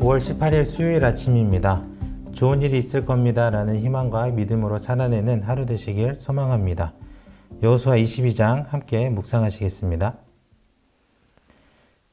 5월 18일 수요일 아침입니다. 좋은 일이 있을 겁니다. 라는 희망과 믿음으로 살아내는 하루 되시길 소망합니다. 여호수아 22장 함께 묵상하시겠습니다.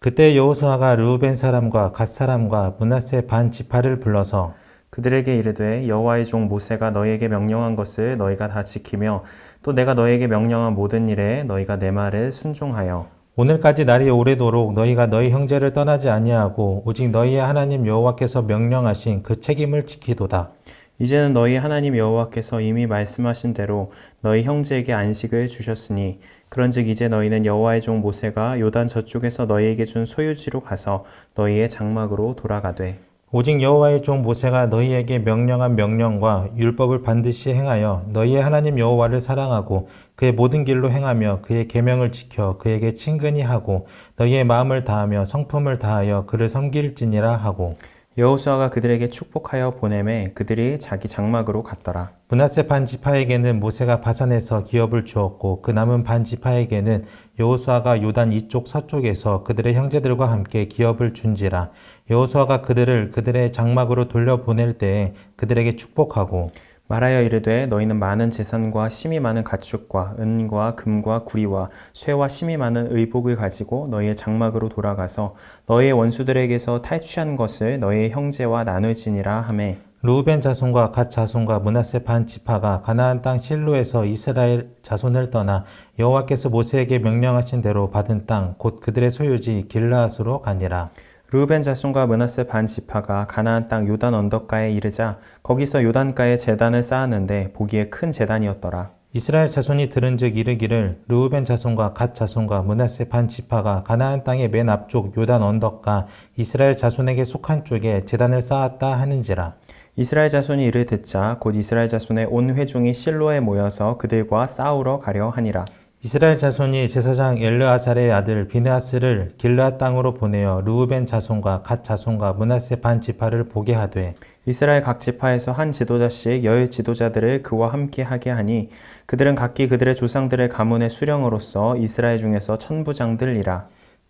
그때 여호수아가 르우벤 사람과 갓 사람과 문하세 반 지파를 불러서 그들에게 이르되 여호와의 종 모세가 너희에게 명령한 것을 너희가 다 지키며 또 내가 너희에게 명령한 모든 일에 너희가 내 말을 순종하여 오늘까지 날이 오래도록 너희가 너희 형제를 떠나지 아니하고 오직 너희의 하나님 여호와께서 명령하신 그 책임을 지키도다. 이제는 너희 하나님 여호와께서 이미 말씀하신 대로 너희 형제에게 안식을 주셨으니 그런즉 이제 너희는 여호와의 종 모세가 요단 저쪽에서 너희에게 준 소유지로 가서 너희의 장막으로 돌아가되 오직 여호와의 종 모세가 너희에게 명령한 명령과 율법을 반드시 행하여 너희의 하나님 여호와를 사랑하고 그의 모든 길로 행하며 그의 계명을 지켜 그에게 친근히 하고 너희의 마음을 다하며 성품을 다하여 그를 섬길지니라 하고 여호수아가 그들에게 축복하여 보내매 그들이 자기 장막으로 갔더라. 문하세 반 지파에게는 모세가 바산에서 기업을 주었고 그 남은 반 지파에게는 여호수아가 요단 이쪽 서쪽에서 그들의 형제들과 함께 기업을 준지라. 여호수아가 그들을 그들의 장막으로 돌려보낼 때에 그들에게 축복하고 말하여 이르되 너희는 많은 재산과 심이 많은 가축과 은과 금과 구리와 쇠와 심이 많은 의복을 가지고 너희의 장막으로 돌아가서 너희의 원수들에게서 탈취한 것을 너희의 형제와 나눌지니라 하매 루벤 자손과 갓 자손과 문하세 반 지파가 가나안 땅 실로에서 이스라엘 자손을 떠나 여호와께서 모세에게 명령하신 대로 받은 땅 곧 그들의 소유지 길라앗으로 가니라. 르우벤 자손과 문하세 반 지파가 가나안 땅 요단 언덕가에 이르자 거기서 요단가에 제단을 쌓았는데 보기에 큰 제단이었더라 이스라엘 자손이 들은즉 이르기를 르우벤 자손과 갓 자손과 문하세 반 지파가 가나안 땅의 맨 앞쪽 요단 언덕가 이스라엘 자손에게 속한 쪽에 제단을 쌓았다 하는지라. 이스라엘 자손이 이를 듣자 곧 이스라엘 자손의 온 회중이 실로에 모여서 그들과 싸우러 가려 하니라 이스라엘 자손이 제사장 엘르아살의 아들 비느하스를 길르앗 땅으로 보내어 루우벤 자손과 갓 자손과 문하세 반 지파를 보게 하되 이스라엘 각 지파에서 한 지도자씩 열 지도자들을 그와 함께 하게 하니 그들은 각기 그들의 조상들의 가문의 수령으로서 이스라엘 중에서 천부장들이라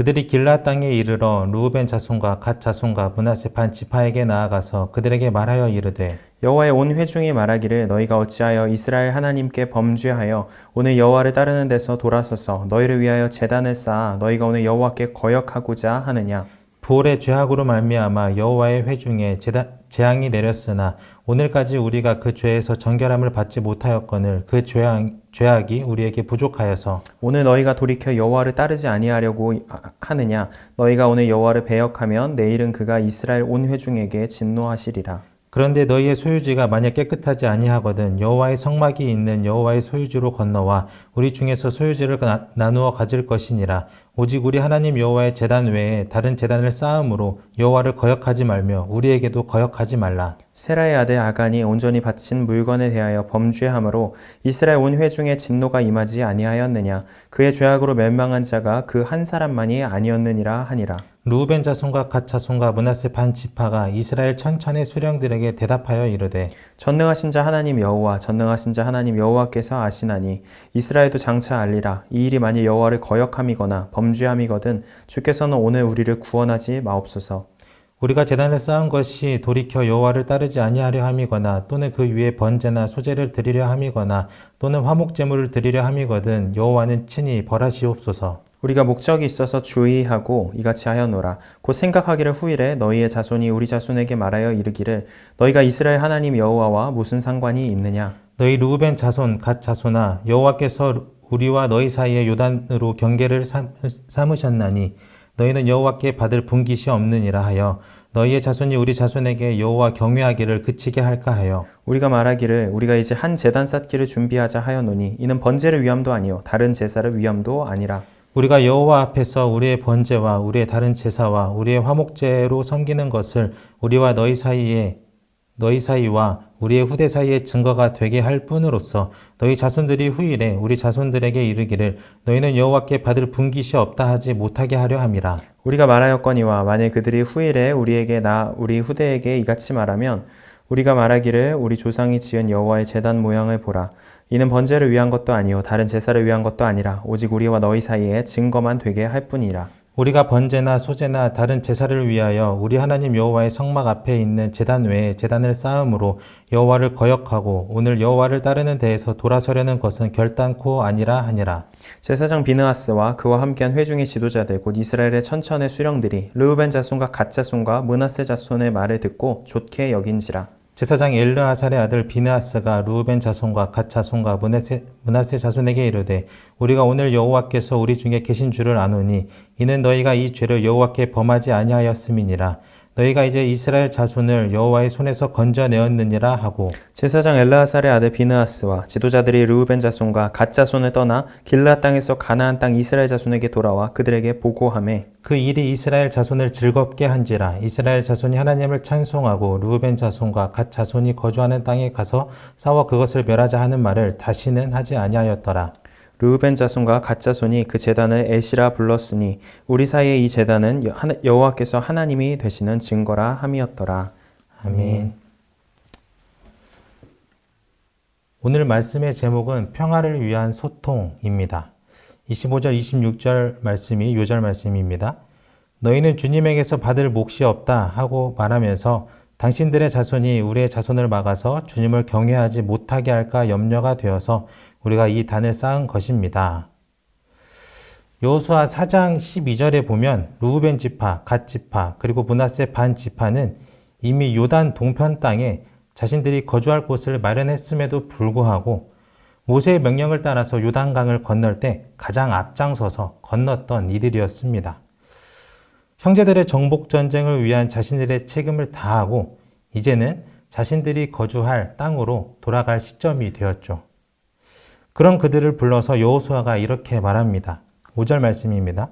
그들이 길라 땅에 이르러 루우벤 자손과 갓 자손과 문하세 반 지파에게 나아가서 그들에게 말하여 이르되 여호와의 온 회중이 말하기를 너희가 어찌하여 이스라엘 하나님께 범죄하여 오늘 여호와를 따르는 데서 돌아서서 너희를 위하여 제단을 쌓아 너희가 오늘 여호와께 거역하고자 하느냐 부올의 죄악으로 말미암아 여호와의 회중에 재앙이 내렸으나 오늘까지 우리가 그 죄에서 정결함을 받지 못하였거늘 그 죄악, 죄악이 우리에게 부족하여서 오늘 너희가 돌이켜 여호와를 따르지 아니하려고 하느냐? 너희가 오늘 여호와를 배역하면 내일은 그가 이스라엘 온 회중에게 진노하시리라. 그런데 너희의 소유지가 만약 깨끗하지 아니하거든 여호와의 성막이 있는 여호와의 소유지로 건너와 우리 중에서 소유지를 나, 나누어 가질 것이니라 오직 우리 하나님 여호와의 제단 외에 다른 제단을 쌓음으로 여호와를 거역하지 말며 우리에게도 거역하지 말라 세라의 아들 아간이 온전히 바친 물건에 대하여 범죄함으로 이스라엘 온 회중의 진노가 임하지 아니하였느냐? 그의 죄악으로 멸망한 자가 그 한 사람만이 아니었느니라 하니라. 루벤 자손과 갓 자손과 문하세 반 지파가 이스라엘 천천의 수령들에게 대답하여 이르되 전능하신 자 하나님 여호와 전능하신 자 하나님 여호와께서 아시나니 이스라엘도 장차 알리라. 이 일이 만일 여호와를 거역함이거나 범죄함이거든 주께서는 오늘 우리를 구원하지 마옵소서 우리가 재단을 쌓은 것이 돌이켜 여호와를 따르지 아니하려 함이거나 또는 그 위에 번제나 소제를 드리려 함이거나 또는 화목 제물을 드리려 함이거든 여호와는 친히 벌하시옵소서. 우리가 목적이 있어서 주의하고 이같이 하여노라. 곧 생각하기를 후일에 너희의 자손이 우리 자손에게 말하여 이르기를 너희가 이스라엘 하나님 여호와와 무슨 상관이 있느냐? 너희 루벤 자손 갓 자손아 여호와께서 우리와 너희 사이에 요단으로 경계를 삼- 삼으셨나니 너희는 여호와께 받을 분깃이 없느니라 하여 너희의 자손이 우리 자손에게 여호와 경외하기를 그치게 할까 하여 우리가 말하기를 우리가 이제 한 제단 쌓기를 준비하자 하여노니 이는 번제를 위함도 아니요 다른 제사를 위함도 아니라 우리가 여호와 앞에서 우리의 번제와 우리의 다른 제사와 우리의 화목제로 섬기는 것을 우리와 너희 사이에 너희 사이와 우리의 후대 사이에 증거가 되게 할 뿐으로써 너희 자손들이 후일에 우리 자손들에게 이르기를 너희는 여호와께 받을 분깃이 없다 하지 못하게 하려 함이라. 우리가 말하였거니와 만일 그들이 후일에 우리에게 나 우리 후대에게 이같이 말하면 우리가 말하기를 우리 조상이 지은 여호와의 제단 모양을 보라 이는 번제를 위한 것도 아니요 다른 제사를 위한 것도 아니라 오직 우리와 너희 사이에 증거만 되게 할 뿐이라 우리가 번제나 소제나 다른 제사를 위하여 우리 하나님 여호와의 성막 앞에 있는 제단 외에 제단을 쌓음으로 여호와를 거역하고 오늘 여호와를 따르는 데에서 돌아서려는 것은 결단코 아니라 하니라. 제사장 비느하스와 그와 함께한 회중의 지도자들 곧 이스라엘의 천천의 수령들이 르우벤 자손과 갓 자손과 문하세 자손의 말을 듣고 좋게 여긴지라 제사장 엘르아살의 아들 비느하스가 루벤 자손과 갓 자손과 문하세, 문하세 자손에게 이르되 우리가 오늘 여호와께서 우리 중에 계신 줄을 아노니 이는 너희가 이 죄를 여호와께 범하지 아니하였음이니라 너희가 이제 이스라엘 자손을 여호와의 손에서 건져내었느니라 하고 제사장 엘르하살의 아들 비느하스와 지도자들이 르우벤 자손과 갓 자손을 떠나 길라 땅에서 가나안 땅 이스라엘 자손에게 돌아와 그들에게 보고하매 그 일이 이스라엘 자손을 즐겁게 한지라 이스라엘 자손이 하나님을 찬송하고 루벤 자손과 갓 자손이 거주하는 땅에 가서 싸워 그것을 멸하자 하는 말을 다시는 하지 아니하였더라 르우벤 자손과 갓 자손이 그 제단을 에시라 불렀으니 우리 사이에 이 제단은 여호와께서 하나님이 되시는 증거라 함이었더라. 아멘. 오늘 말씀의 제목은 평화를 위한 소통입니다. 25절, 26절 말씀이 요절 말씀입니다. 너희는 주님에게서 받을 몫이 없다 하고 말하면서 당신들의 자손이 우리의 자손을 막아서 주님을 경외하지 못하게 할까 염려가 되어서 우리가 이 단을 쌓은 것입니다. 여호수아 4장 12절에 보면 루우벤 지파, 갓 지파, 그리고 문하세 반 지파는 이미 요단 동편 땅에 자신들이 거주할 곳을 마련했음에도 불구하고 모세의 명령을 따라서 요단강을 건널 때 가장 앞장서서 건넜던 이들이었습니다. 형제들의 정복 전쟁을 위한 자신들의 책임을 다하고 이제는 자신들이 거주할 땅으로 돌아갈 시점이 되었죠. 그런 그들을 불러서 여호수아가 이렇게 말합니다. 5절 말씀입니다.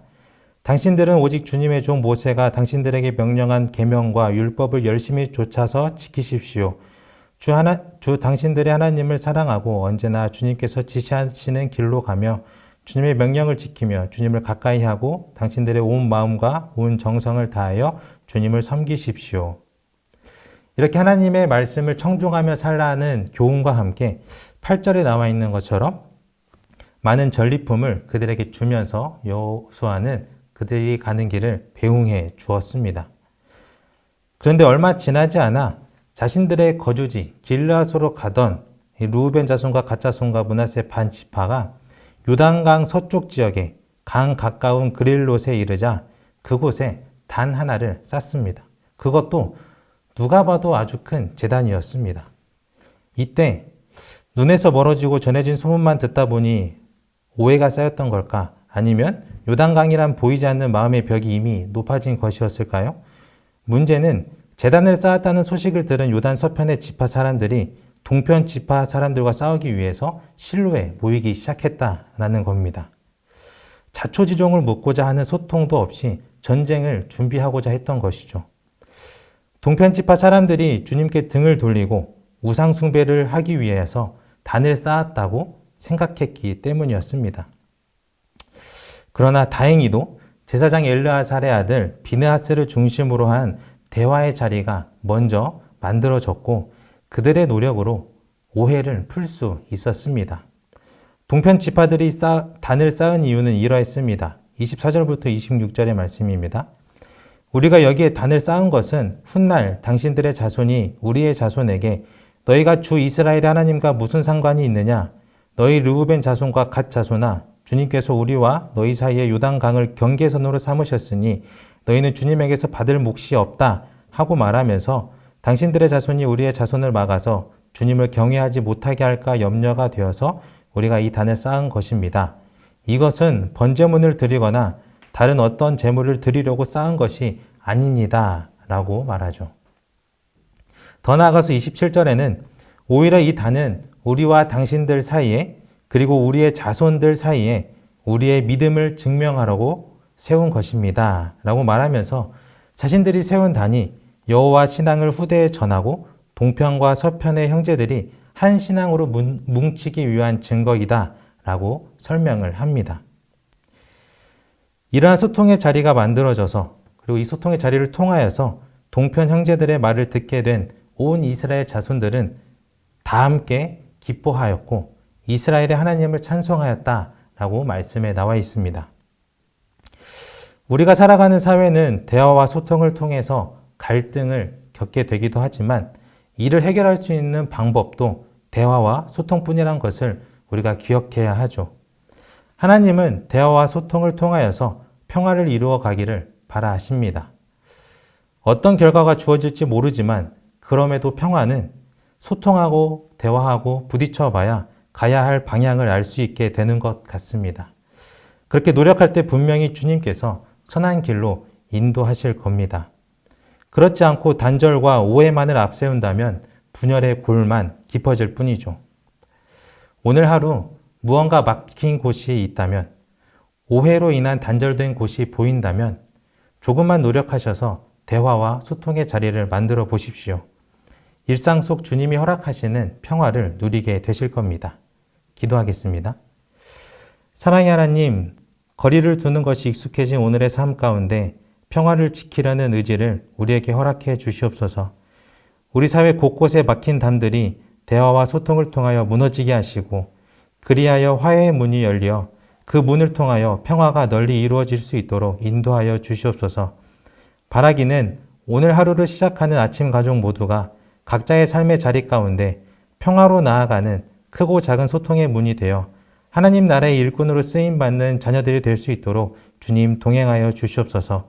당신들은 오직 주님의 종 모세가 당신들에게 명령한 계명과 율법을 열심히 쫓아서 지키십시오. 주 하나 주 당신들의 하나님을 사랑하고 언제나 주님께서 지시하시는 길로 가며 주님의 명령을 지키며 주님을 가까이 하고 당신들의 온 마음과 온 정성을 다하여 주님을 섬기십시오. 이렇게 하나님의 말씀을 청종하며 살라는 교훈과 함께 8절에 나와 있는 것처럼 많은 전리품을 그들에게 주면서 여호수아는 그들이 가는 길을 배웅해 주었습니다. 그런데 얼마 지나지 않아 자신들의 거주지 길라소로 가던 이 루벤 자손과 갓 자손과 문하세 반 지파가 요단강 서쪽 지역에 강 가까운 그릴롯에 이르자 그곳에 단 하나를 쌓습니다. 그것도 누가 봐도 아주 큰 재단이었습니다. 이때 눈에서 멀어지고 전해진 소문만 듣다 보니 오해가 쌓였던 걸까? 아니면 요단강이란 보이지 않는 마음의 벽이 이미 높아진 것이었을까요? 문제는 재단을 쌓았다는 소식을 들은 요단 서편의 지파 사람들이 동편 지파 사람들과 싸우기 위해서 실로에 모이기 시작했다라는 겁니다. 자초지종을 묻고자 하는 소통도 없이 전쟁을 준비하고자 했던 것이죠. 동편 지파 사람들이 주님께 등을 돌리고 우상 숭배를 하기 위해서 단을 쌓았다고 생각했기 때문이었습니다. 그러나 다행히도 제사장 엘르아살의 아들 비느하스를 중심으로 한 대화의 자리가 먼저 만들어졌고 그들의 노력으로 오해를 풀 수 있었습니다. 동편 지파들이 쌓, 단을 쌓은 이유는 이러했습니다. 24절부터 26절의 말씀입니다. 우리가 여기에 단을 쌓은 것은 훗날 당신들의 자손이 우리의 자손에게 너희가 주 이스라엘 하나님과 무슨 상관이 있느냐? 너희 르우벤 자손과 갓 자손아 주님께서 우리와 너희 사이에 요단강을 경계선으로 삼으셨으니 너희는 주님에게서 받을 몫이 없다 하고 말하면서 당신들의 자손이 우리의 자손을 막아서 주님을 경외하지 못하게 할까 염려가 되어서 우리가 이 단을 쌓은 것입니다. 이것은 번제문을 드리거나 다른 어떤 제물을 드리려고 쌓은 것이 아닙니다. 라고 말하죠. 더 나아가서 27절에는 오히려 이 단은 우리와 당신들 사이에 그리고 우리의 자손들 사이에 우리의 믿음을 증명하려고 세운 것입니다. 라고 말하면서 자신들이 세운 단이 여호와 신앙을 후대에 전하고 동편과 서편의 형제들이 한 신앙으로 문- 뭉치기 위한 증거이다. 라고 설명을 합니다. 이러한 소통의 자리가 만들어져서 그리고 이 소통의 자리를 통하여서 동편 형제들의 말을 듣게 된 온 이스라엘 자손들은 다 함께 기뻐하였고 이스라엘의 하나님을 찬송하였다 라고 말씀에 나와 있습니다. 우리가 살아가는 사회는 대화와 소통을 통해서 갈등을 겪게 되기도 하지만 이를 해결할 수 있는 방법도 대화와 소통뿐이란 것을 우리가 기억해야 하죠. 하나님은 대화와 소통을 통하여서 평화를 이루어 가기를 바라십니다. 어떤 결과가 주어질지 모르지만 그럼에도 평화는 소통하고 대화하고 부딪혀 봐야 가야 할 방향을 알 수 있게 되는 것 같습니다. 그렇게 노력할 때 분명히 주님께서 선한 길로 인도하실 겁니다. 그렇지 않고 단절과 오해만을 앞세운다면 분열의 골만 깊어질 뿐이죠. 오늘 하루 무언가 막힌 곳이 있다면 오해로 인한 단절된 곳이 보인다면 조금만 노력하셔서 대화와 소통의 자리를 만들어 보십시오. 일상 속 주님이 허락하시는 평화를 누리게 되실 겁니다. 기도하겠습니다. 사랑의 하나님, 거리를 두는 것이 익숙해진 오늘의 삶 가운데 평화를 지키려는 의지를 우리에게 허락해 주시옵소서. 우리 사회 곳곳에 막힌 담들이 대화와 소통을 통하여 무너지게 하시고 그리하여 화해의 문이 열려 그 문을 통하여 평화가 널리 이루어질 수 있도록 인도하여 주시옵소서. 바라기는 오늘 하루를 시작하는 아침 가족 모두가 각자의 삶의 자리 가운데 평화로 나아가는 크고 작은 소통의 문이 되어 하나님 나라의 일꾼으로 쓰임 받는 자녀들이 될 수 있도록 주님 동행하여 주시옵소서.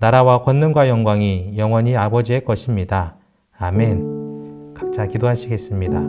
나라와 권능과 영광이 영원히 아버지의 것입니다. 아멘. 각자 기도하시겠습니다.